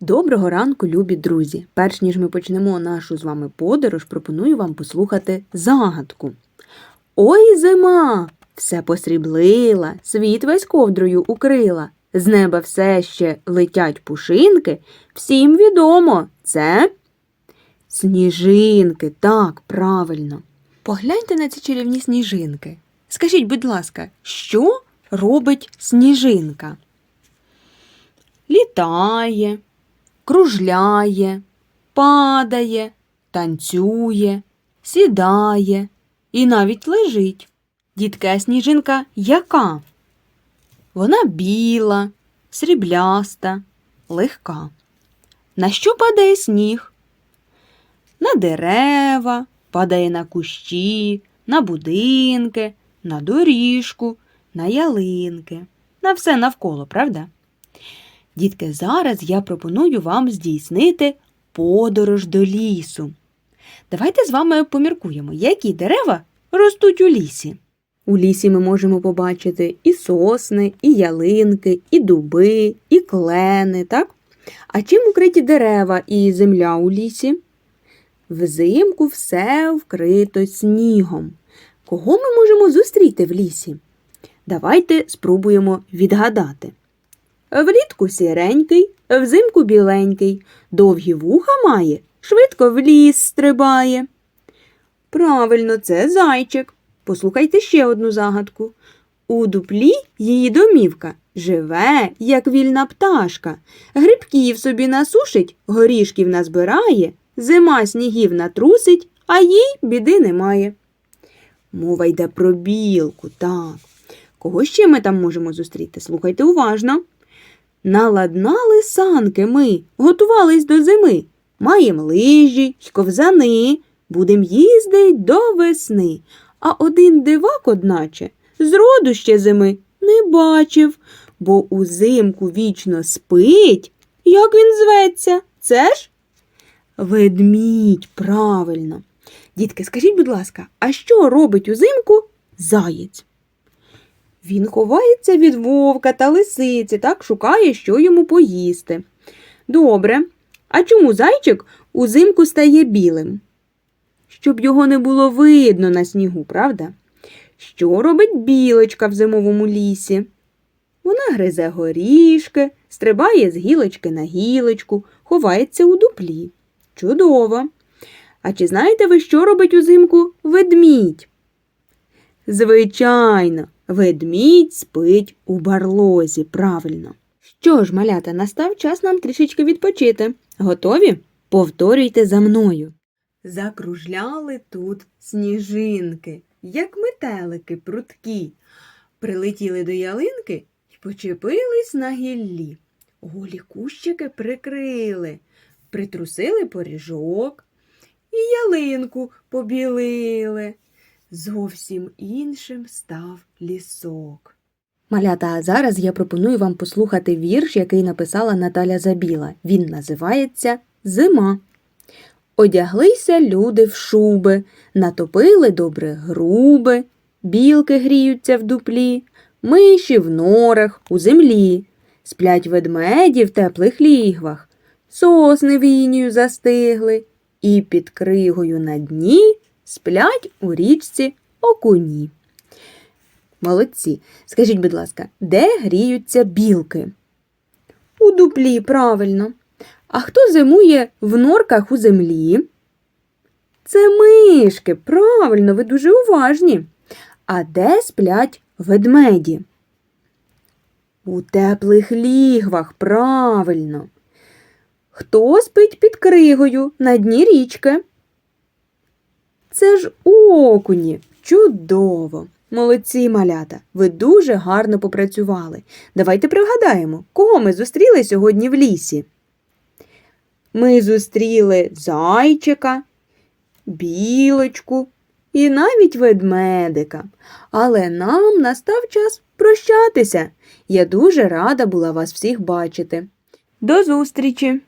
Доброго ранку, любі друзі! Перш ніж ми почнемо нашу з вами подорож, пропоную вам послухати загадку. Ой, зима! Все посріблила, світ весь ковдрою укрила. З неба все ще летять пушинки. Всім відомо, це сніжинки, так, правильно. Погляньте на ці чарівні сніжинки. Скажіть, будь ласка, що робить сніжинка? Літає, кружляє, падає, танцює, сідає і навіть лежить. Дітка сніжинка яка? Вона біла, срібляста, легка. На що падає сніг? На дерева, падає на кущі, на будинки, на доріжку, на ялинки, на все навколо, правда? Дітки, зараз я пропоную вам здійснити подорож до лісу. Давайте з вами поміркуємо, які дерева ростуть у лісі. У лісі ми можемо побачити і сосни, і ялинки, і дуби, і клени, так? А чим укриті дерева і земля у лісі? Взимку все вкрито снігом. Кого ми можемо зустріти в лісі? Давайте спробуємо відгадати. Влітку сіренький, взимку біленький, довгі вуха має, швидко в ліс стрибає. Правильно, це зайчик. Послухайте ще одну загадку. У дуплі її домівка живе, як вільна пташка, грибків собі насушить, горішків назбирає, зима снігів натрусить, а їй біди немає. Мова йде про білку, так. Кого ще ми там можемо зустріти? Слухайте уважно. Наладнали санки ми, готувались до зими. Маєм лижі й ковзани, будем їздить до весни. А один дивак, одначе, зроду ще зими не бачив, бо узимку вічно спить. Як він зветься? Це ж? Ведмідь, правильно. Дітки, скажіть, будь ласка, а що робить узимку заєць? Він ховається від вовка та лисиці, так шукає, що йому поїсти. Добре. А чому зайчик узимку стає білим? Щоб його не було видно на снігу, правда? Що робить білочка в зимовому лісі? Вона гризе горішки, стрибає з гілочки на гілочку, ховається у дуплі. Чудово. А чи знаєте ви, що робить узимку ведмідь? Звичайно, ведмідь спить у барлозі, правильно. Що ж, малята, настав час нам трішечки відпочити. Готові? Повторюйте за мною. Закружляли тут сніжинки, як метелики прудкі. Прилетіли до ялинки і почепились на гіллі. Голі кущики прикрили, притрусили поріжок і ялинку побілили. Зовсім іншим став лісок. Малята, а зараз я пропоную вам послухати вірш, який написала Наталя Забіла. Він називається Зима. Одяглися люди в шуби, натопили добре груби, білки гріються в дуплі, миші в норах, у землі, сплять ведмеді в теплих лігвах, сосни війнію застигли, і під кригою на дні сплять у річці окуні. Молодці. Скажіть, будь ласка, де гріються білки? У дуплі, правильно. А хто зимує в норках у землі? Це мишки, правильно, ви дуже уважні. А де сплять ведмеді? У теплих лігвах, правильно. Хто спить під кригою на дні річки? Це ж окуні. Чудово! Молодці малята, ви дуже гарно попрацювали. Давайте пригадаємо, кого ми зустріли сьогодні в лісі. Ми зустріли зайчика, білочку і навіть ведмедика. Але нам настав час прощатися. Я дуже рада була вас всіх бачити. До зустрічі!